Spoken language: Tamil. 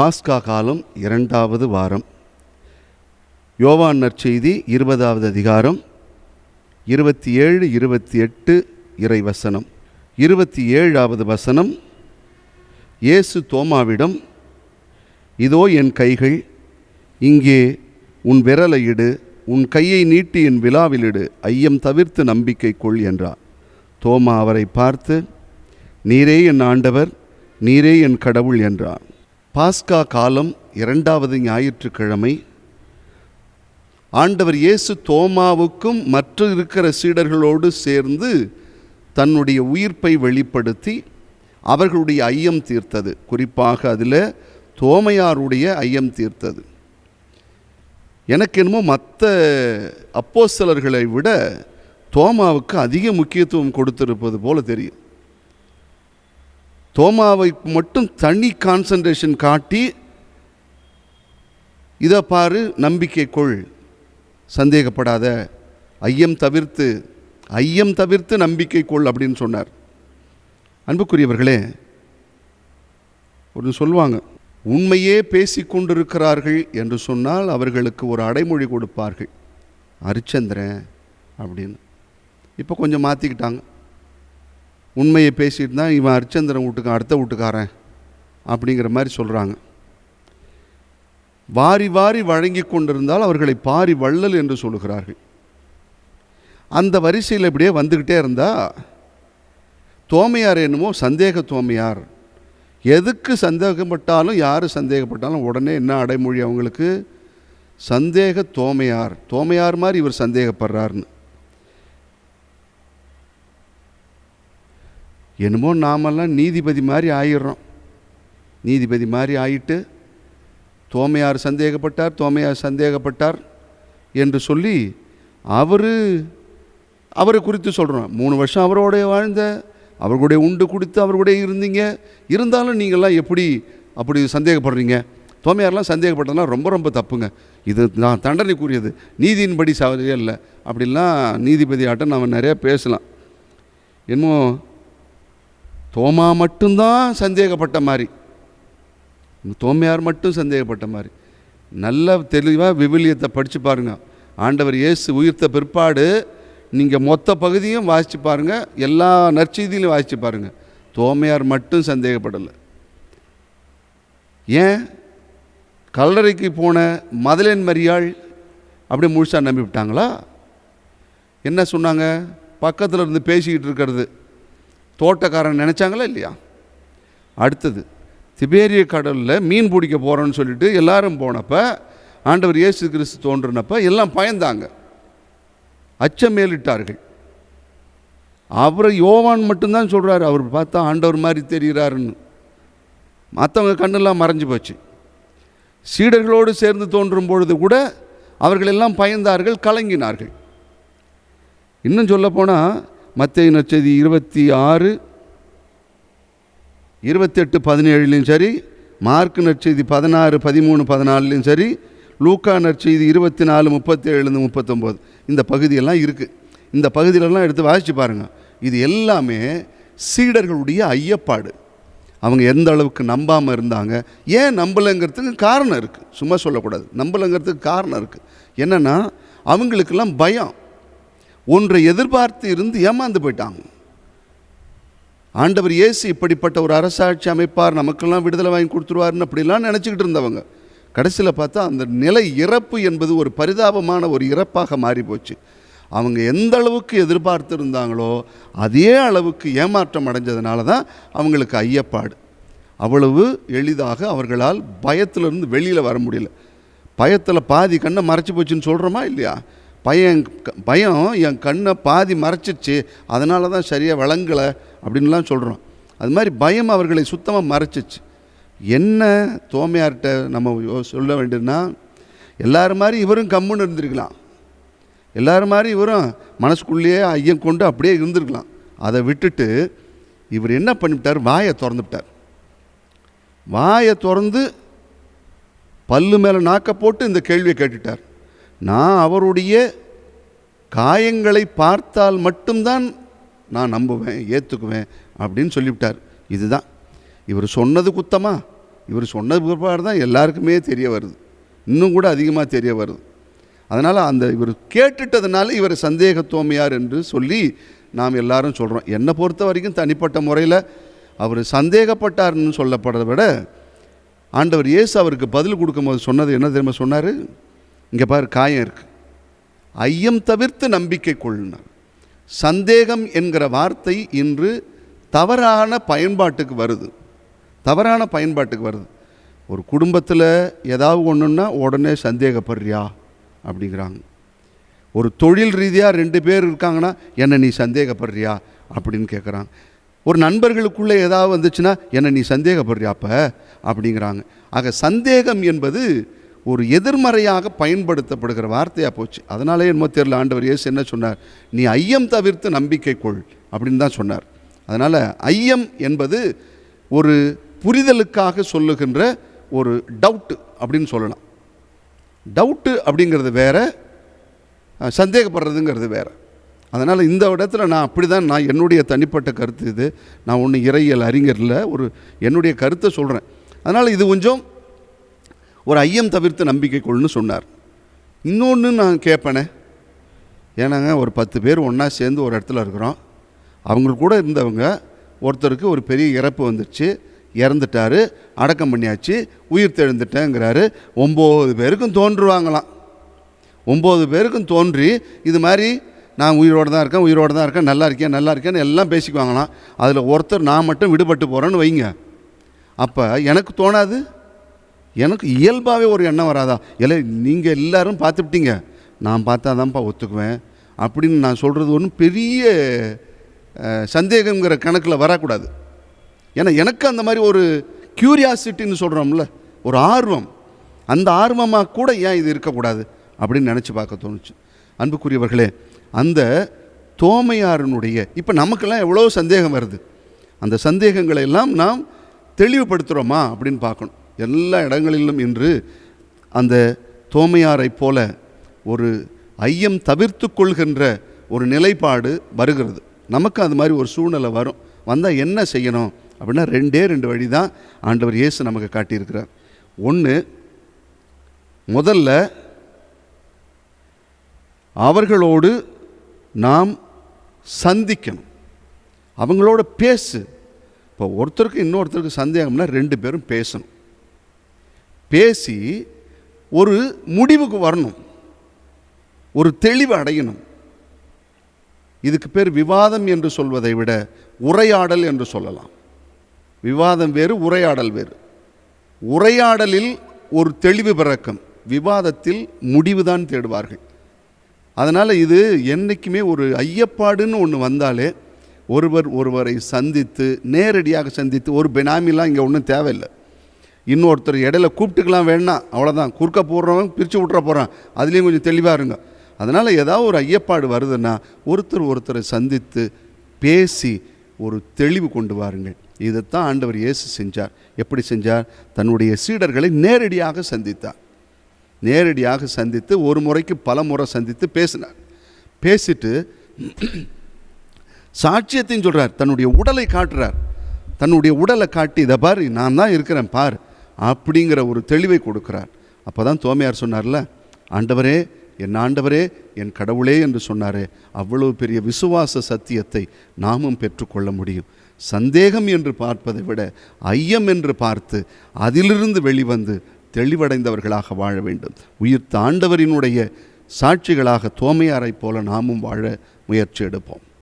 பாஸ்கா காலம் இரண்டாவது வாரம். யோவான் நற்செய்தி இருபதாவது அதிகாரம் இருபத்தி ஏழு இருபத்தி எட்டு இறை வசனம் இருபத்தி ஏழாவது வசனம் இயேசு தோமாவிடம் இதோ என் கைகள் இங்கே உன் விரலை இடு உன் கையை நீட்டி என் விழாவிலிடு ஐயம் தவிர்த்து நம்பிக்கை கொள் என்றார். தோமா அவரை பார்த்து நீரே என் ஆண்டவர் நீரே என் கடவுள் என்றார் பாஸ்கா காலம் இரண்டாவது ஞாயிற்றுக்கிழமை. ஆண்டவர் இயேசு தோமாவுக்கும் மற்ற இருக்கிற சீடர்களோடு சேர்ந்து தன்னுடைய உயிர்ப்பை வெளிப்படுத்தி அவர்களுடைய ஐயம் தீர்த்தது. குறிப்பாக அதில் தோமையாருடைய ஐயம் தீர்த்தது. எனக்கு என்னமோ மற்ற அப்போஸ்தலர்களை விட தோமாவுக்கு அதிக முக்கியத்துவம் கொடுத்திருப்பது போல தெரியும். தோமாவை மட்டும் தனி கான்சன்ட்ரேஷன் காட்டி இதை பாரு நம்பிக்கை கொள் சந்தேகப்படாத. ஐயம் தவிர்த்து ஐயம் தவிர்த்து நம்பிக்கை கொள் அப்படின்னு சொன்னார். அன்புக்குரியவர்களே ஒன்று சொல்லுவாங்க உண்மையே பேசி கொண்டிருக்கிறார்கள் என்று சொன்னால் அவர்களுக்கு ஒரு அடைமொழி கொடுப்பார்கள். அரிச்சந்திரன் அப்படின்னு. இப்போ கொஞ்சம் மாற்றிக்கிட்டாங்க உண்மையை பேசிட்டு தான் இவன் அர்ச்சந்திரன் வீட்டுக்கு அடுத்த வீட்டுக்காரன் அப்படிங்கிற மாதிரி சொல்கிறாங்க வாரி வாரி வழங்கி கொண்டிருந்தால் அவர்களை பாரி வள்ளல் என்று சொல்லுகிறார்கள். அந்த வரிசையில் இப்படியே வந்துக்கிட்டே இருந்தால் தோமையார் என்னமோ சந்தேக தோமையார். எதுக்கு சந்தேகப்பட்டாலும் யார் சந்தேகப்பட்டாலும் உடனே என்ன அடைமொழி அவங்களுக்கு? சந்தேக தோமையார். தோமையார் மாதிரி இவர் சந்தேகப்படுறாருன்னு. என்னமோ நாமெல்லாம் நீதிபதி மாதிரி ஆயிடுறோம். நீதிபதி மாதிரி ஆயிட்டு தோமையார் சந்தேகப்பட்டார் தோமையார் சந்தேகப்பட்டார் என்று சொல்லி அவர் அவரை குறித்து சொல்கிறோம் மூணு வருஷம் அவரோடைய வாழ்ந்த அவர்களுடைய உண்டு கொடுத்து அவர்களுடைய இருந்தீங்க. இருந்தாலும் நீங்கள்லாம் எப்படி அப்படி சந்தேகப்படுறீங்க? தோமையார்லாம் சந்தேகப்பட்டதெல்லாம் ரொம்ப ரொம்ப தப்புங்க. இது நான் தண்டனைக்குரியது. நீதியின்படி சவரியே இல்லை. அப்படிலாம் நீதிபதி ஆட்டம் நம்ம நிறையா பேசலாம். என்னமோ தோமா மட்டும்தான் சந்தேகப்பட்ட மாதிரி. தோமையார் மட்டும் சந்தேகப்பட்ட மாதிரி. நல்ல தெளிவாக விவிலியத்தை படித்து பாருங்கள் ஆண்டவர் இயேசு உயிர்த்த பிற்பாடு நீங்கள் மொத்த பகுதியும் வாசித்து பாருங்கள் எல்லா நற்செய்தியிலையும் வாசித்து பாருங்கள் தோமையார் மட்டும் சந்தேகப்படலை. ஏன்? கல்லறைக்கு போன மதலேன் மரியாள் அப்படியே முழுசாக நம்பிவிட்டாங்களா? என்ன சொன்னாங்க? பக்கத்தில் இருந்து பேசிக்கிட்டு இருக்கிறது. தோட்டக்காரன் நினச்சாங்களா இல்லையா? அடுத்தது திபேரிய கடலில் மீன் பிடிக்க போகிறோன்னு சொல்லிட்டு எல்லாரும் போனப்போ ஆண்டவர் இயேசு கிறிஸ்து தோன்றினப்ப எல்லாம் பயந்தாங்க. அச்சம் மேலிட்டார்கள். அவரை யோவான் மட்டும்தான் சொல்கிறாரு அவர் பார்த்தா ஆண்டவர் மாதிரி தெரிகிறாருன்னு. மற்றவங்க கண்ணெல்லாம் மறைஞ்சு போச்சு. சீடர்களோடு சேர்ந்து தோன்றும் பொழுது கூட அவர்களெல்லாம் பயந்தார்கள் கலங்கினார்கள். இன்னும் சொல்லப்போனால் மத்திய நச்சதி இருபத்தி ஆறு இருபத்தெட்டு பதினேழுலையும் சரி மார்க் நற்செய்தி பதினாறு பதிமூணு பதினாலுலையும் சரி லூக்கா நற்செய்தி இருபத்தி நாலு முப்பத்தேழுலேருந்து முப்பத்தொம்போது. இந்த பகுதியெல்லாம் இருக்குது இந்த பகுதியிலலாம் எடுத்து வாசித்து பாருங்கள் இது எல்லாமே சீடர்களுடைய ஐயப்பாடு. அவங்க எந்த அளவுக்கு நம்பாமல் இருந்தாங்க. ஏன் நம்பலைங்கிறதுக்கு காரணம் இருக்குது சும்மா சொல்லக்கூடாது. நம்பலைங்கிறதுக்கு காரணம் இருக்குது என்னென்னா அவங்களுக்கெல்லாம் பயம். ஒன்றை எதிர்பார்த்து இருந்து ஏமாந்து போயிட்டாங்க. ஆண்டவர் இயேசு இப்படிப்பட்ட ஒரு அரசாட்சி அமைப்பார் நமக்கெல்லாம் விடுதலை வாங்கி கொடுத்துருவாருன்னு அப்படிலாம் நினச்சிக்கிட்டு இருந்தவங்க. கடைசியில் பார்த்தா அந்த நிலை இறப்பு என்பது ஒரு பரிதாபமான ஒரு இறப்பாக மாறி போச்சு அவங்க எந்த அளவுக்கு எதிர்பார்த்து இருந்தாங்களோ அதே அளவுக்கு ஏமாற்றம் அடைஞ்சதுனால தான் அவங்களுக்கு ஐயப்பாடு. அவ்வளவு எளிதாக அவர்களால் பயத்திலிருந்து வெளியில் வர முடியல. பயத்தில் பாதி கண்ணை மறைச்சி போச்சுன்னு சொல்கிறோமா இல்லையா? பையன் பயம் என் கண்ணை பாதி மறைச்சிருச்சு அதனால தான் சரியாக விளங்கலை அப்படின்லாம் சொல்கிறோம் அது மாதிரி பயம் அவர்களை சுத்தமாக மறைச்சிச்சு. என்ன தோமையார்கிட்ட நம்ம சொல்ல வேண்டியதுன்னா எல்லோரும் மாதிரி இவரும் கம்முன்னு இருந்திருக்கலாம். எல்லோரும் மாதிரி இவரும் மனசுக்குள்ளேயே ஐயம் கொண்டு அப்படியே இருந்திருக்கலாம். அதை விட்டுட்டு இவர் என்ன பண்ணிவிட்டார்? வாயை திறந்துவிட்டார் வாயை திறந்து பல்லு மேலே நாக்க போட்டு இந்த கேள்வியை கேட்டுட்டார். நான் அவருடைய காயங்களை பார்த்தால் மட்டும்தான் நான் நம்புவேன் ஏற்றுக்குவேன் அப்படின்னு சொல்லிவிட்டார். இதுதான். இவர் சொன்னது குத்தமா? இவர் சொன்னது பிற்பாடு தான் எல்லாருக்குமே தெரிய வருது. இன்னும் கூட அதிகமாக தெரிய வருது. அதனால் அந்த இவர் கேட்டுட்டதுனால இவர் சந்தேகத்தோமையார் என்று சொல்லி நாம் எல்லாரும் சொல்கிறோம் என்னை பொறுத்த வரைக்கும் தனிப்பட்ட முறையில் அவர் சந்தேகப்பட்டார்னு சொல்லப்படுறத விட ஆண்டவர் இயேசு அவருக்கு பதில் கொடுக்கும்போது சொன்னது என்ன தெரியுமா சொன்னார்? இங்கே பாரு காயம் இருக்குது ஐயம் தவிர்த்து நம்பிக்கை கொள்ளினார் சந்தேகம் என்கிற வார்த்தை இன்று தவறான பயன்பாட்டுக்கு வருது. தவறான பயன்பாட்டுக்கு வருது. ஒரு குடும்பத்தில் ஏதாவது ஒன்றுன்னா உடனே சந்தேகப்படுறியா? அப்படிங்கிறாங்க. ஒரு தொழில் ரீதியாக ரெண்டு பேர் இருக்காங்கன்னா என்னை நீ சந்தேகப்படுறியா? அப்படின்னு கேட்குறாங்க ஒரு நண்பர்களுக்குள்ளே ஏதாவது வந்துச்சுன்னா என்னை நீ சந்தேகப்படுறியாப்ப? அப்படிங்கிறாங்க. ஆக சந்தேகம் என்பது ஒரு எதிர்மறையாக பயன்படுத்தப்படுகிற வார்த்தையாக போச்சு. அதனாலே என்னமோ தெரியல ஆண்டவர் இயேசு என்ன சொன்னார்? நீ ஐயம் தவிர்த்து நம்பிக்கை கொள் அப்படின்னு தான் சொன்னார். அதனால் ஐயம் என்பது ஒரு புரிதலுக்காக சொல்லுகின்ற ஒரு டவுட்டு அப்படின்னு சொல்லலாம். டவுட்டு அப்படிங்கிறது வேற சந்தேகப்படுறதுங்கிறது வேறு. அதனால் இந்த இடத்துல நான் அப்படி தான் நான் என்னுடைய தனிப்பட்ட கருத்து இது. நான் ஒன்றும் இறையியல் அறிஞரில் ஒரு என்னுடைய கருத்தை சொல்கிறேன் அதனால் இது கொஞ்சம் ஒரு ஐயம் தவிர்த்து நம்பிக்கை கொள்னு சொன்னார். இன்னொன்று நான் கேட்பேனே ஏன்னாங்க ஒரு பத்து பேர் ஒன்றா சேர்ந்து ஒரு இடத்துல இருக்கிறோம். அவங்களுக்கு கூட இருந்தவங்க ஒருத்தருக்கு ஒரு பெரிய இறப்பு வந்துடுச்சு இறந்துட்டாரு அடக்கம் பண்ணியாச்சு உயிர் தெழுந்துட்டேங்கிறாரு. ஒம்பது பேருக்கும் தோன்றுவாங்களாம். ஒம்பது பேருக்கும் தோன்றி இது மாதிரி நான் உயிரோடு தான் இருக்கேன் உயிரோடு தான் இருக்கேன் நல்லா இருக்கேன் நல்லா இருக்கேன்னு எல்லாம் பேசிக்குவாங்களாம். அதில் ஒருத்தர் நான் மட்டும் விடுபட்டு போகிறேன்னு வைங்க. அப்போ எனக்கு தோணாது. எனக்கு இயல்பாகவே ஒரு எண்ணம் வராதா? இல்லை நீங்கள் எல்லாரும் பார்த்துப்பிட்டீங்க. நான் பார்த்தா தான்ப்பா ஒத்துக்குவேன் அப்படின்னு நான் சொல்கிறது ஒன்றும் பெரிய சந்தேகங்கிற கணக்கில் வரக்கூடாது. ஏன்னா எனக்கு அந்த மாதிரி ஒரு க்யூரியாசிட்டின்னு சொல்கிறோம்ல ஒரு ஆர்வம். அந்த ஆர்வமாக கூட ஏன் இது இருக்கக்கூடாது அப்படின்னு நினச்சி பார்க்க தோணுச்சு. அன்புக்குரியவர்களே அந்த தோமையாரனுடைய இப்போ நமக்கெல்லாம் எவ்வளோ சந்தேகம் வருது. அந்த சந்தேகங்களை எல்லாம் நாம் தெளிவுபடுத்துகிறோமா அப்படின்னு பார்க்கணும். எல்லா இடங்களிலும் இன்று அந்த தோமையாரைப் போல ஒரு ஐயம் தவிர்த்து கொள்கின்ற ஒரு நிலைப்பாடு வருகிறது. நமக்கு அது மாதிரி ஒரு சூழ்நிலை வரும். வந்தால் என்ன செய்யணும்? அப்படின்னா ரெண்டே ரெண்டு வழி தான் ஆண்டவர் இயேசு நமக்கு காட்டியிருக்கிறார். ஒன்று முதல்ல அவர்களோடு நாம் சந்திக்கணும். அவங்களோட பேசு. இப்போ ஒருத்தருக்கு இன்னொருத்தருக்கு சந்தேகம்னா ரெண்டு பேரும் பேசணும். பேசி ஒரு முடிவுக்கு வரணும். ஒரு தெளிவு அடையணும். இதுக்கு பேர் விவாதம் என்று சொல்வதை விட உரையாடல் என்று சொல்லலாம். விவாதம் வேறு உரையாடல் வேறு. உரையாடலில் ஒரு தெளிவு பிறக்கும். விவாதத்தில் முடிவுதான் தேடுவார்கள். அதனால் இது என்றைக்குமே ஒரு ஐயப்பாடுன்னு ஒன்று வந்தாலே ஒருவர் ஒருவரை சந்தித்து நேரடியாக சந்தித்து ஒரு பெனாமிலாம் இங்கே ஒன்றும் தேவையில்லை. இன்னொருத்தர் இடையில கூப்பிட்டுக்கலாம் வேணாம் அவ்வளோதான் குறுக்க போடுறவன் பிரித்து விட்ற போகிறான் அதுலேயும் கொஞ்சம் தெளிவாக இருங்க. அதனால் ஏதாவது ஒரு ஐயப்பாடு வருதுன்னா ஒருத்தர் ஒருத்தரை சந்தித்து பேசி ஒரு தெளிவு கொண்டு வாருங்கள். இதைத்தான் ஆண்டவர் இயேசு செஞ்சார். எப்படி செஞ்சார்? தன்னுடைய சீடர்களை நேரடியாக சந்தித்தார். நேரடியாக சந்தித்து ஒரு முறைக்கு பல முறை சந்தித்து பேசினார். பேசிட்டு சாட்சியத்தையும் சொல்கிறார் தன்னுடைய உடலை காட்டுறார். தன்னுடைய உடலை காட்டி இதை பாரு நான் தான் இருக்கிறேன் பார். அப்படிங்கிற ஒரு தெளிவை கொடுக்கிறார். அப்போ தான் தோமையார் சொன்னார்ல ஆண்டவரே என் ஆண்டவரே என் கடவுளே என்று சொன்னாரே. அவ்வளவு பெரிய விசுவாச சத்தியத்தை நாமும் பெற்றுக்கொள்ள முடியும். சந்தேகம் என்று பார்ப்பதை விட ஐயம் என்று பார்த்து அதிலிருந்து வெளிவந்து தெளிவடைந்தவர்களாக வாழ வேண்டும். உயிர் தாண்டவரினுடைய சாட்சிகளாக தோமையாரைப் போல நாமும் வாழ முயற்சி எடுப்போம்.